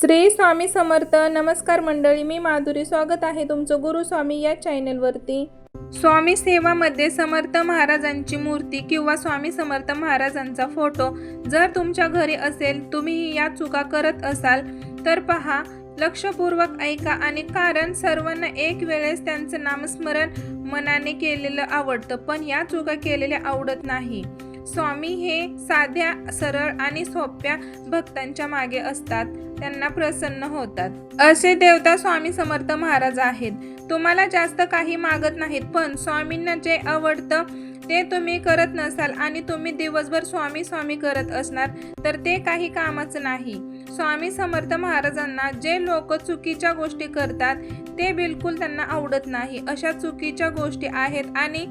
श्री स्वामी समर्थ नमस्कार मंडळी मी माधुरी. स्वागत आहे तुमचं गुरु स्वामी या चॅनलवरती. स्वामी सेवामध्ये समर्थ महाराजांची मूर्ती किंवा स्वामी समर्थ महाराजांचा फोटो जर तुमच्या घरी असेल तुम्ही या चुका करत असाल तर पहा लक्षपूर्वक ऐका आणि कारण सर्वांना एक वेळेस त्यांचं नामस्मरण मनाने केलेलं आवडतं पण या चुका केलेल्या आवडत नाही. स्वामी हे साध्या सरळ आणि सोप्या भक्तांच्या मागे असतात. त्यांना प्रसन्न होतात. असे देवता स्वामी समर्थ महाराज आहेत. तुम्हाला जास्त काही मागत नाहीत पण स्वामींना जे आवडतं ते तुम्ही करत नसाल आणि तुम्ही दिवसभर स्वामी स्वामी करत असणार तर ते काही कामाचं नाही. स्वामी समर्थ महाराजांना जे लोक चुकीच्या गोष्टी करतात ते बिलकुल त्यांना आवडत नाही. अशा चुकीच्या गोष्टी आहेत आणि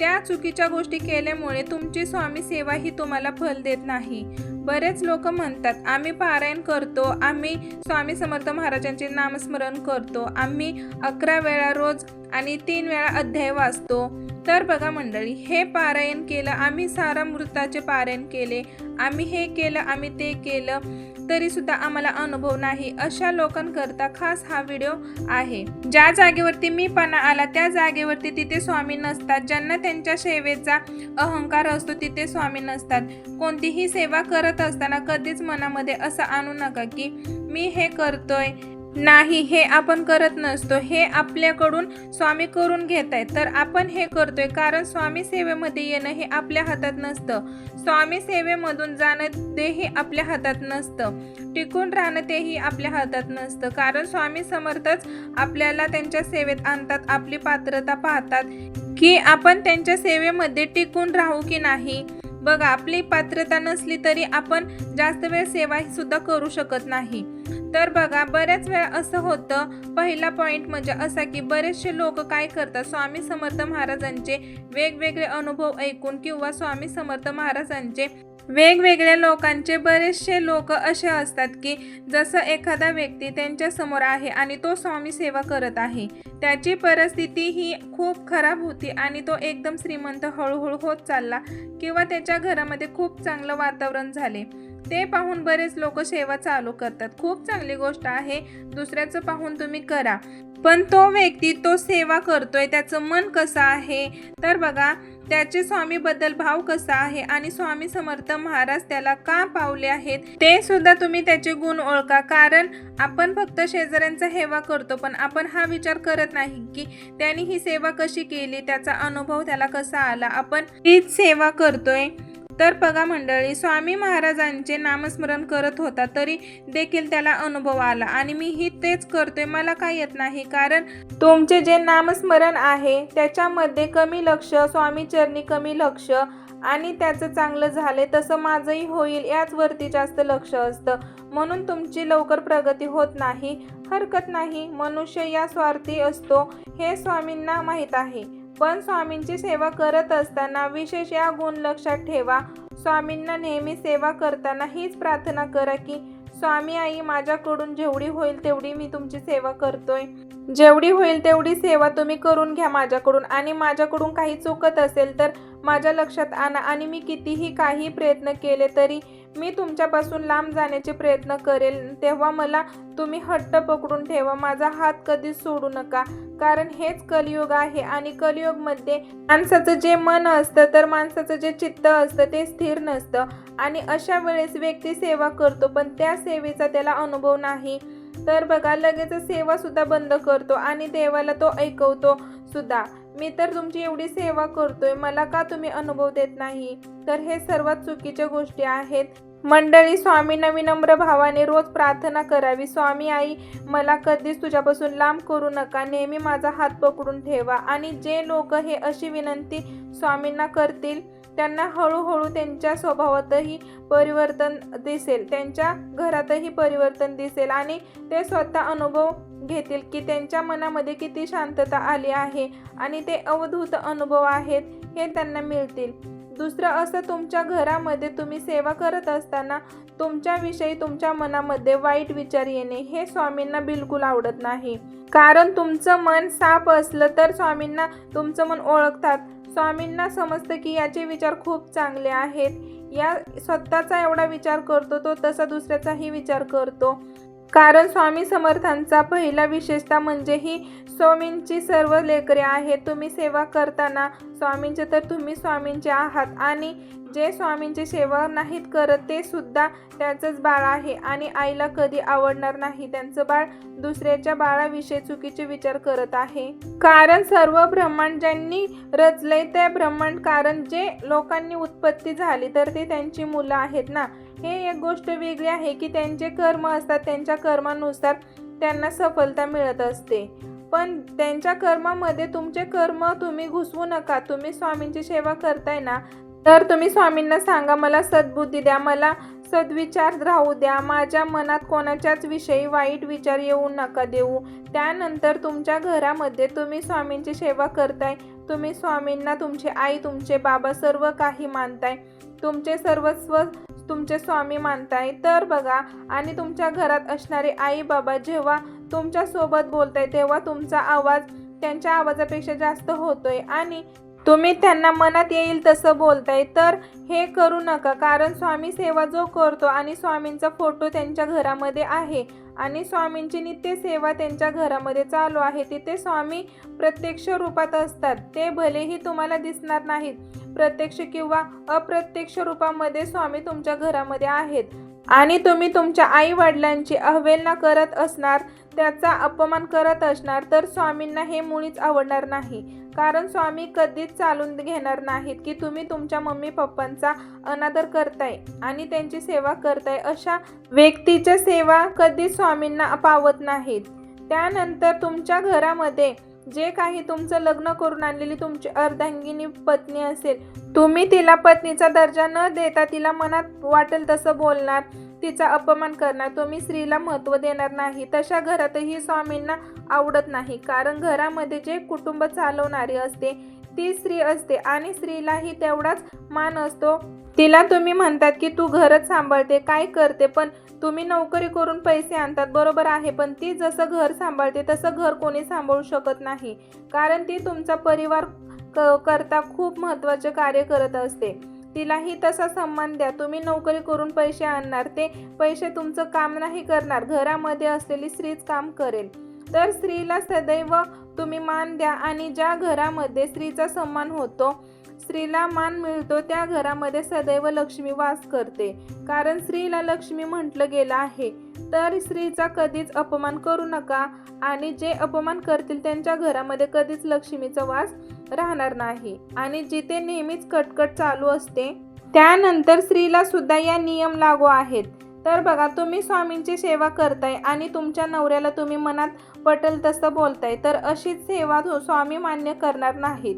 त्या चुकीच्या गोष्टी केल्यामुळे तुमची स्वामी सेवा ही तुम्हाला फल देत नाही. बरेच लोक म्हणतात आम्ही पारायण करतो आम्ही स्वामी समर्थ महाराजांचे नामस्मरण करतो आम्ही अकरा वेळा रोज आणि तीन वेळा अध्याय वाचतो. तर बघा मंडळी हे पारायण केलं आम्ही सारा मृताचे पारायण केले आम्ही हे केलं आम्ही ते केलं तरी सुद्धा आम्हाला अनुभव नाही अशा लोकांकरता खास हा व्हिडिओ आहे. ज्या जागेवरती मी पणा आला त्या जागेवरती तिथे स्वामी नसतात ज्यांना त्यांच्या सेवेचा अहंकार असतो तिथे स्वामी नसतात. कोणतीही सेवा करत असताना कधीच मनामध्ये असं आणू नका की मी हे करतोय नाही हे आपण करत नसतो. हे आपल्याकडून स्वामी करून घेत आहेत. तर आपण हे करतोय कारण स्वामी सेवेमध्ये येणं हे आपल्या हातात नसतं. स्वामी सेवेमधून जाणं तेही आपल्या हातात नसतं. टिकून राहणं तेही आपल्या हातात नसतं. कारण स्वामी समर्थच आपल्याला त्यांच्या सेवेत आणतात आपली पात्रता पाहतात. की आपण त्यांच्या सेवेमध्ये टिकून राहू की नाही? बघा आपली पात्रता नसली तरी आपण जास्त वेळ सेवा सुद्धा करू शकत नाही. तर बघा बऱ्याच वेळा असं होतं. पहिला पॉईंट म्हणजे असा की बरेचसे लोक काय करतात स्वामी समर्थ महाराजांचे वेगवेगळे अनुभव ऐकून किंवा स्वामी समर्थ महाराजांचे वेगवेगळ्या लोकांचे बरेचसे लोक असे असतात की जसं एखादा व्यक्ती त्यांच्यासमोर आहे आणि तो स्वामी सेवा करत आहे. त्याची परिस्थिती ही खूप खराब होती आणि तो एकदम श्रीमंत हळूहळू होत चालला किंवा त्याच्या घरामध्ये खूप चांगलं वातावरण झाले. ते पाहून बरेच लोक सेवा चालू करतात. खूप चांगली गोष्ट आहे. दुसऱ्याचं पाहून तुम्ही करा. पण तो व्यक्ती तो सेवा करतोय त्याचं मन कसं आहे? तर बघा त्याचे स्वामीबद्दल भाव कसा आहे? आणि स्वामी समर्थ महाराज त्याला का पावले आहेत? ते सुद्धा तुम्ही त्याचे गुण ओळखा. कारण आपण फक्त शेजाऱ्यांचा सेवा करतो पण आपण हा विचार करत नाही की त्यांनी ही सेवा कशी केली? त्याचा अनुभव त्याला कसा आला? आपण हीच सेवा करतोय. तर बघा मंडळी स्वामी महाराजांचे नामस्मरण करत होता तरी देखील त्याला अनुभव आला. आणि मी ही तेच करतोय मला काय येत नाही. कारण तुमचे जे नामस्मरण आहे त्याच्यामध्ये कमी लक्ष स्वामी चरणी कमी लक्ष आणि त्याचं चांगलं झाले तसं माझंही होईल याचवरती जास्त लक्ष असतं. म्हणून तुमची लवकर प्रगती होत नाही हरकत नाही. मनुष्य या स्वार्थी असतो हे स्वामींना माहीत आहे. पण स्वामींची सेवा करत असताना विशेष या गुण लक्षात ठेवा. स्वामींना नेहमी सेवा करताना हीच प्रार्थना करा की स्वामी आई माझ्याकडून जेवढी होईल तेवढी मी तुमची सेवा करतोय. जेवढी होईल तेवढी सेवा तुम्ही करून घ्या माझ्याकडून. आणि माझ्याकडून काही चुकत असेल तर माझ्या लक्षात आणा. आणि मी कितीही काही प्रयत्न केले तरी मी तुमच्यापासून लांब जाण्याचे प्रयत्न करेल तेव्हा मला तुम्ही हट्ट पकडून ठेवा. माझा हात कधीच सोडू नका कारण हेच कलियुग आहे आणि कलियुगमध्ये माणसाचं जे मन असतं तर माणसाचं जे चित्त असतं ते स्थिर नसतं. आणि अशा वेळेस व्यक्ती सेवा करतो पण त्या सेवेचा त्याला अनुभव नाही. तर बघा लगेच सेवासुद्धा बंद करतो आणि देवाला तो ऐकवतो सुद्धा. मी तर तुमची एवढी सेवा करतोय मला का तुम्ही अनुभव देत नाही? तर हे सर्वात चुकीच्या गोष्टी आहेत. मंडळी स्वामींना विनम्र भावाने रोज प्रार्थना करावी. स्वामी आई मला कधीच तुझ्यापासून लांब करू नका. नेहमी माझा हात पकडून ठेवा. आणि जे लोक हे अशी विनंती स्वामींना करतील त्यांना हळूहळू त्यांच्या स्वभावातही परिवर्तन दिसेल. त्यांच्या घरातही परिवर्तन दिसेल आणि ते स्वतः अनुभव घेतील की त्यांच्या मनामध्ये किती शांतता आली आहे आणि ते अवधूत अनुभव आहेत हे त्यांना मिळतील. दुसरं असं तुमच्या घरामध्ये तुम्ही सेवा करत असताना तुमच्याविषयी तुमच्या मनामध्ये वाईट विचार येणे हे स्वामींना बिलकुल आवडत नाही. कारण तुमचं मन साफ असलं तर स्वामींना तुमचं मन ओळखतात. स्वामींना समजतं की याचे विचार खूप चांगले आहेत. या स्वतःचा एवढा विचार करतो तो तसा दुसऱ्याचाही विचार करतो. कारण स्वामी समर्थांचा पहिला विशेषता म्हणजे ही स्वामींची सर्व लेकरे आहेत. तुम्ही सेवा करताना स्वामींचे तर तुम्ही स्वामींचे आहात आणि जे स्वामींची सेवा नाहीत करत ते सुद्धा त्यांचंच बाळ आहे आणि आईला कधी आवडणार नाही. त्यांचं बाळ दुसऱ्याच्या बाळाविषयी चुकीचे विचार करत आहे. कारण सर्व ब्रह्मांड ज्यांनी रचले ते ब्रह्मांड कारण जे लोकांनी उत्पत्ती झाली तर ते त्यांची मुलं आहेत ना. हे एक गोष्ट वेगळी आहे की त्यांचे कर्म असतात त्यांच्या कर्मानुसार त्यांना सफलता मिळत असते. पण त्यांच्या कर्मामध्ये तुमचे कर्म तुम्ही घुसवू नका तुम्ही स्वामींची सेवा करताय ना तर तुम्ही स्वामींना सांगा मला सद्बुद्धी द्या मला सद्विचार राहू द्या माझ्या मनात कोणाच्याच विषयी वाईट विचार येऊ नका देऊ. त्यानंतर तुमच्या घरामध्ये तुम्ही स्वामींची सेवा करताय तुम्ही स्वामींना तुमची आई तुमचे बाबा सर्व काही मानताय. तुमचे सर्वस्व तुमचे स्वामी मानताय. तर बघा आणि तुमच्या घरात असणारे आई बाबा जेव्हा तुमच्यासोबत बोलताय तेव्हा तुमचा आवाज त्यांच्या आवाजापेक्षा जास्त होतोय. आणि तुम्ही त्यांना मनात येईल तसं बोलताय तर हे करू नका. कारण स्वामी सेवा जो करतो आणि स्वामींचा फोटो त्यांच्या घरामध्ये आहे आणि स्वामींची नित्य सेवा त्यांच्या घरामध्ये चालू आहे तिथे स्वामी प्रत्यक्ष रूपात असतात. ते भलेही तुम्हाला दिसणार नाहीत. प्रत्यक्ष किंवा अप्रत्यक्ष रूपामध्ये स्वामी तुमच्या घरामध्ये आहेत. आणि तुम्ही तुमच्या आई वडिलांची अवहेलना करत असणार त्याचा अपमान करत असणार तर स्वामींना हे मुळीच आवडणार नाही. कारण स्वामी कधीच चालून घेणार नाहीत की तुम्ही तुमच्या मम्मी पप्पांचा अनादर करताय आणि त्यांची सेवा करताय. अशा व्यक्तीच्या सेवा कधीच स्वामींना पावत नाहीत. त्यानंतर तुमच्या घरामध्ये जे काही तुमचं लग्न करून आणलेली तुमची अर्धांगिनी पत्नी असेल तुम्ही तिला पत्नीचा दर्जा न देता तिला मनात वाटेल तसं बोलणार तिचा अपमान करणार तुम्ही स्त्रीला महत्त्व देणार नाही. तशा घरातही स्वामींना आवडत नाही कारण घरामध्ये जे कुटुंब चालवणारे असते ती स्त्री असते आणि स्त्रीलाही तेवढाच मान असतो. तिला तुम्ही म्हणतात की तू घरच सांभाळते काय करते पण तुम्ही नोकरी करून पैसे आणतात बरोबर आहे पण ती जसं घर सांभाळते तसं घर कोणी सांभाळू शकत नाही. कारण ती तुमचा परिवार क करता खूप महत्त्वाचे कार्य करत असते. तिलाही तसा सन्मान द्या. तुम्ही नोकरी करून पैसे आणणार ते पैसे तुमचं काम नाही करणार. घरामध्ये असलेली स्त्रीच काम करेल. तर स्त्रीला सदैव तुम्ही मान द्या आणि ज्या घरामध्ये स्त्रीचा सन्मान होतो स्त्रीला मान मिळतो त्या घरामध्ये सदैव लक्ष्मी वास करते. कारण स्त्रीला लक्ष्मी म्हटलं गेलं आहे. तर स्त्रीचा कधीच अपमान करू नका आणि जे अपमान करतील त्यांच्या घरामध्ये कधीच लक्ष्मीचा वास राहणार नाही. आणि जिथे नेहमीच कटकट चालू असते त्यानंतर स्त्रीला सुद्धा या नियम लागू आहेत. तर बघा तुम्ही स्वामींची सेवा करताय आणि तुमच्या नवऱ्याला तुम्ही मनात पटल तसं बोलताय तर अशीच सेवा स्वामी मान्य करणार नाहीत.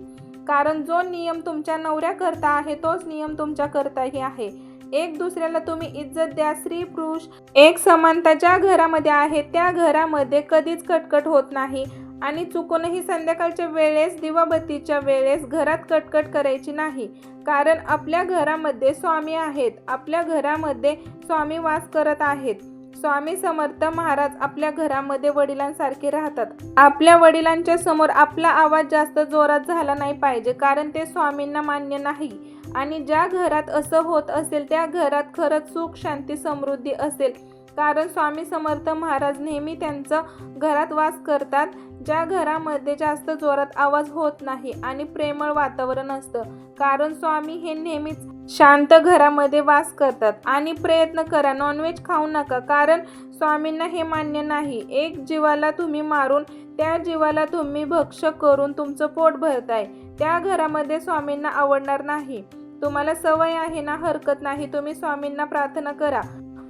कारण जो नियम तुमच्या नवऱ्या करता आहे तोच नियम तुमच्या करताही आहे. एक दुसऱ्याला तुम्ही इज्जत द्या स्त्री पुरुष एक समानता ज्या घरामध्ये आहे त्या घरामध्ये कधीच कटकट होत नाही. आणि चुकूनही संध्याकाळच्या वेळेस दिवाबत्तीच्या वेळेस घरात कटकट करायची नाही. कारण आपल्या घरामध्ये स्वामी आहेत. आपल्या घरामध्ये स्वामी वास करत आहेत. स्वामी समर्थ महाराज आपल्या घरामध्ये वडिलांसारखे राहतात. आपल्या वडिलांच्या समोर आपला आवाज जास्त जोरात झाला नाही पाहिजे कारण ते स्वामींना मान्य नाही. आणि ज्या घरात असं होत असेल त्या घरात खरंच सुख शांती समृद्धी असेल. कारण स्वामी समर्थ महाराज नेहमी त्यांचं घरात वास करतात. ज्या घरामध्ये जास्त जोरात आवाज होत नाही आणि प्रेमळ वातावरण असतं. कारण स्वामी हे नेहमीच शांत घरामध्ये वास करतात. आणि प्रयत्न करा नॉनव्हेज खाऊ नका. कारण स्वामींना हे मान्य नाही. एक जीवाला तुम्ही मारून त्या जीवाला तुम्ही भक्ष करून तुमचं पोट भरताय. त्या घरामध्ये स्वामींना आवडणार नाही. तुम्हाला सवय आहे ना हरकत नाही. तुम्ही स्वामींना प्रार्थना करा.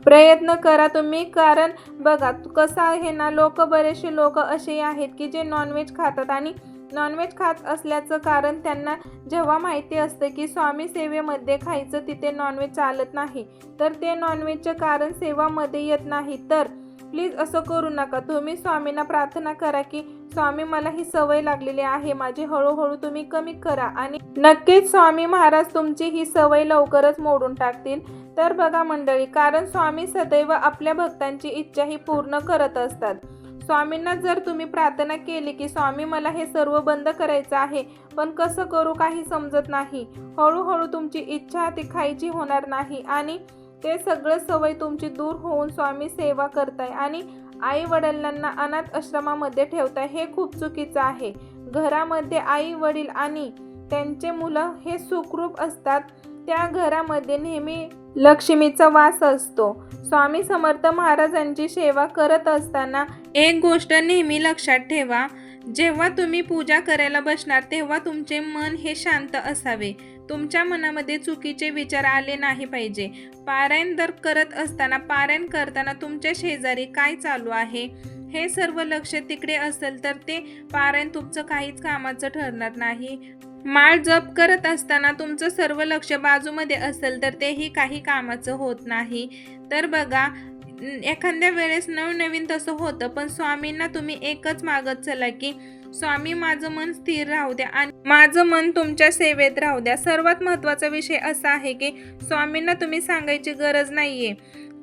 प्रयत्न करा तुम्ही कारण बघा कसं आहे ना लोक बरेचसे लोक असे आहेत की जे नॉनव्हेज खातात आणि नॉनव्हेज खात असल्याचं कारण त्यांना जेव्हा माहिती असतं की स्वामी सेवेमध्ये खायचं तिथे नॉनव्हेज चालत नाही. तर ते नॉनव्हेजचं कारण सेवामध्ये येत नाही. तर प्लीज असं करू नका. तुम्ही स्वामींना प्रार्थना करा की स्वामी मला ही सवय लागलेली आहे. माझी हळूहळू तुम्ही कमी करा आणि नक्कीच स्वामी महाराज तुमची ही सवय लवकरच मोडून टाकतील. तर बघा मंडळी कारण स्वामी सदैव आपल्या भक्तांची इच्छा ही पूर्ण करत असतात. स्वामींना जर तुम्ही प्रार्थना केली की स्वामी मला हे सर्व बंद करायचं आहे पण कसं करू काही समजत नाही. हळूहळू तुमची इच्छा ती खायची होणार नाही आणि ते सगळं सवय तुमची दूर होऊन स्वामी सेवा करताय आणि आई वडिलांना अनाथ आश्रमामध्ये ठेवताय हे खूप चुकीचं आहे. घरामध्ये आई वडील आणि त्यांचे मुलं हे सुखरूप असतात. त्या घरामध्ये नेहमी लक्ष्मीचा वास असतो. स्वामी समर्थ महाराजांची सेवा करत असताना एक गोष्ट नेहमी लक्षात ठेवा. जेव्हा तुम्ही पूजा करायला बसणार तेव्हा तुमचे मन हे शांत असावे. तुमच्या मनामध्ये चुकीचे विचार आले नाही पाहिजे. पारायण दर करत असताना पारायण करताना तुमच्या शेजारी काय चालू आहे? हे सर्व लक्ष तिकडे असेल तर ते पारायण तुमचं काहीच कामाचं ठरणार नाही. माळ जप करत असताना तुमचं सर्व लक्ष बाजूमध्ये असेल तर तेही काही कामाचं होत नाही. तर बघा एखाद्या वेळेस नवनवीन तसं होतं पण स्वामींना तुम्ही एकच मागत चला की स्वामी माझं मन स्थिर राहू द्या आणि माझं मन तुमच्या सेवेत राहू द्या. सर्वात महत्त्वाचा विषय असा आहे की स्वामींना तुम्ही सांगायची गरज नाहीये.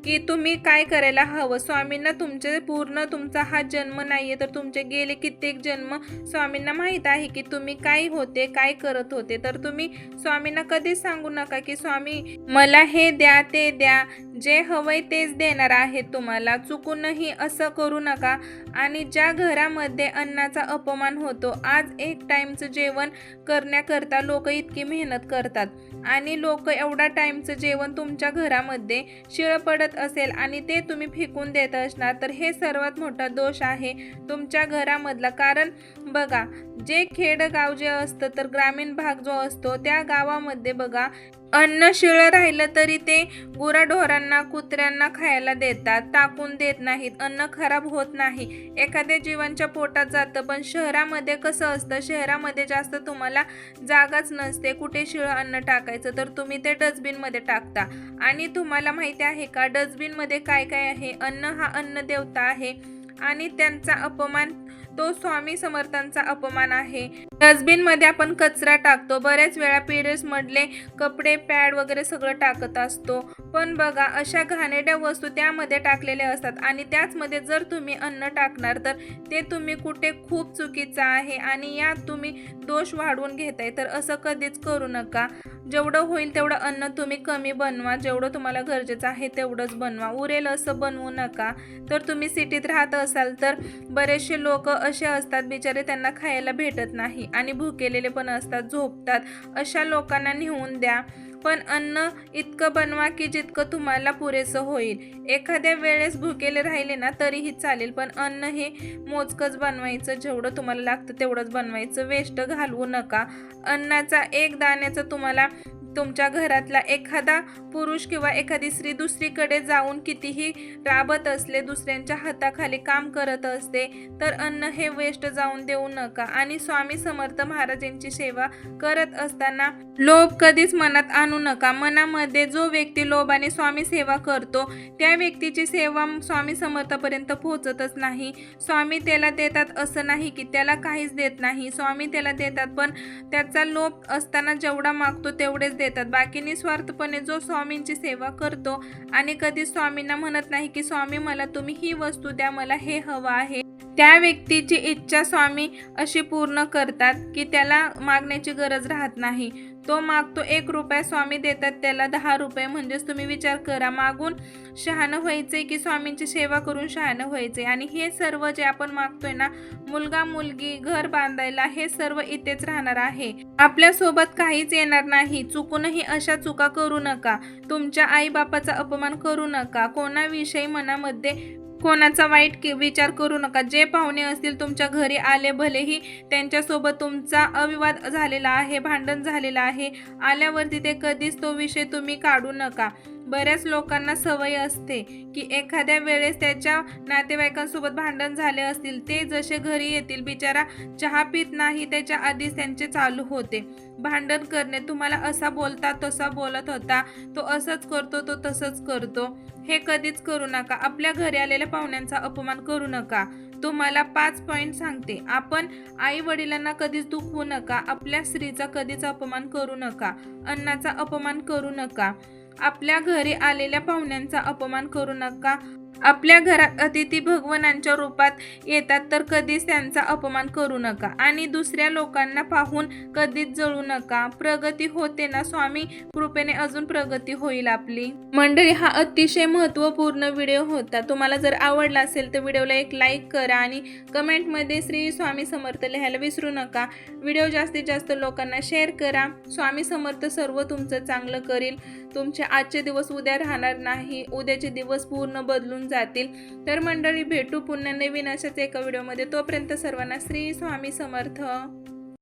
की तुम्ही काय करायला हवं? स्वामींना तुमचे पूर्ण तुमचा हा जन्म नाही आहे तर तुमचे गेले कित्येक जन्म स्वामींना माहीत आहे की तुम्ही काय होते काय करत होते. तर तुम्ही स्वामींना कधीच सांगू नका की स्वामी मला हे द्या ते द्या. जे हवंय तेच देणार आहे तुम्हाला. चुकूनही असं करू नका. आणि ज्या घरामध्ये अन्नाचा अपमान होतो आज एक टाईमचं जेवण करण्याकरता लोक इतकी मेहनत करतात. आणि लोक एवढा टाईमचं जेवण तुमच्या घरामध्ये शिळ पडत असेल आणि ते तुम्ही फेकून देत असणार तर हे सर्वात मोठा दोष आहे तुमच्या घरामधला. कारण बघा जे खेडगाव जे असतं तर ग्रामीण भाग जो असतो त्या गावामध्ये बघा अन्न शिळं राहिलं तरी ते गुराढोरांना कुत्र्यांना खायला देतात. टाकून देत नाहीत. अन्न खराब होत नाही. एखाद्या जीवांच्या पोटात जातं. पण शहरामध्ये कसं असतं? शहरामध्ये जास्त तुम्हाला जागाच नसते. कुठे शिळं अन्न टाकायचं? तर तुम्ही ते डस्टबिनमध्ये टाकता. आणि तुम्हाला माहिती आहे का? डस्टबिनमध्ये काय काय आहे? अन्न हा अन्न देवता आहे. आणि त्यांचा अपमान तो स्वामी समर्थांचा अपमान आहे. डस्टबिनमध्ये आपण कचरा टाकतो. बऱ्याच वेळा पिरियड्समधले कपडे पॅड वगैरे सगळं टाकत असतो. पण बघा अशा घाणेरड्या वस्तू त्यामध्ये टाकलेल्या असतात आणि त्याचमध्ये जर तुम्ही अन्न टाकणार तर ते तुम्ही कुठे खूप चुकीचं आहे आणि यात तुम्ही दोष वाढवून घेताय. तर असं कधीच करू नका. जेवढं होईल तेवढं अन्न तुम्ही कमी बनवा. जेवढं तुम्हाला गरजेचं आहे तेवढंच बनवा. उरेल असं बनवू नका. तर तुम्ही सिटीत राहत असाल तर बरेचसे लोक असे असतात बिचारे त्यांना खायला भेटत नाही आणि भुकेलेले पण असतात झोपतात. अशा लोकांना नेऊन द्या. पण अन्न इतकं बनवा की जितकं तुम्हाला पुरेसं होईल. एखाद्या वेळेस भुकेले राहिले ना तरीही चालेल. पण अन्न हे मोजकंच बनवायचं. जेवढं तुम्हाला लागतं तेवढंच बनवायचं. वेस्ट घालवू नका. अन्नाचा एक दाण्याचा तुम्हाला तुमच्या घरातला एखादा पुरुष किंवा एखादी स्त्री दुसरीकडे जाऊन कितीही राबत असले दुसऱ्यांच्या हाताखाली काम करत असते तर अन्न हे वेस्ट जाऊन देऊ नका. आणि स्वामी समर्थ महाराजांची सेवा करत असताना लोभ कधीच मनात आणू नका. मनामध्ये जो व्यक्ती लोभाने स्वामी सेवा करतो त्या व्यक्तीची सेवा स्वामी समर्थापर्यंत पोहोचतच नाही. स्वामी त्याला देतात असं नाही की त्याला काहीच देत नाही. स्वामी त्याला देतात पण त्याचा लोभ असताना जेवढा मागतो तेवढेच देतात. बाकी निस्वार्थपणे जो स्वामींची सेवा करतो आणि कधी स्वामींना म्हणत नाही की स्वामी मला तुम्ही ही वस्तू द्या मला हे हवं आहे. त्या व्यक्तीची इच्छा स्वामी अशी पूर्ण करतात की त्याला मागण्याची गरज राहत नाही. तो मागतो एक रुपया स्वामी देतात त्याला दहा रुपये. म्हणजेच तुम्ही विचार करा मागून शहाणं व्हायचे की स्वामींची सेवा करून शहाणं व्हायचे आणि हे सर्व जे आपण मागतोय ना मुलगा मुलगी घर बांधायला हे सर्व इथेच राहणार आहे. आपल्यासोबत काहीच येणार नाही. चुकूनही अशा चुका करू नका. तुमच्या आई बापाचा अपमान करू नका. कोणाविषयी मनामध्ये कोणाचा वाईट विचार करू नका. जे पाहुणे असतील तुमच्या घरी आले भलेही त्यांच्यासोबत तुमचा अविवाद झालेला आहे भांडण झालेलं आहे आल्यावरती ते कधीच तो विषय तुम्ही काढू नका. बऱ्याच लोकांना सवय असते की एखाद्या वेळेस त्याच्या नातेवाईकांसोबत भांडण झाले असतील ते जसे घरी येतील बिचारा चहा पित नाही त्याच्या आधीच त्यांचे चालू होते. भांडण करणे तुम्हाला असा बोलता तसा बोलत होता तो असंच करतो तो तसंच करतो. हे कधीच करू नका. आपल्या घरी आलेल्या पाहुण्यांचा अपमान करू नका. तुम्हाला पाच पॉईंट सांगते. आपण आई वडिलांना कधीच दुखवू नका. आपल्या स्त्रीचा कधीच अपमान करू नका. अन्नाचा अपमान करू नका. आपल्या घरी आलेल्या पाहुण्यांचा अपमान करू नका. आपल्या घरात अतिथी भगवानांच्या रूपात येतात तर कधीच त्यांचा अपमान करू नका आणि दुसऱ्या लोकांना पाहून कधीच जळू नका. प्रगती होते ना स्वामी? कृपेने अजून प्रगती होईल आपली. मंडळी हा अतिशय महत्त्वपूर्ण व्हिडिओ होता. तुम्हाला जर आवडला असेल तर व्हिडिओला एक लाईक करा आणि कमेंटमध्ये श्री स्वामी समर्थ लिहायला विसरू नका. व्हिडिओ जास्तीत जास्त लोकांना शेअर करा. स्वामी समर्थ सर्व तुमचं चांगलं करील. तुमचे आजचे दिवस उद्या राहणार नाही. उद्याचे दिवस पूर्ण बदलून जातील. तर मंडळी भेटू पुन्हा नवीन अशाच एका व्हिडिओमध्ये. तोपर्यंत सर्वांना श्री स्वामी समर्थ.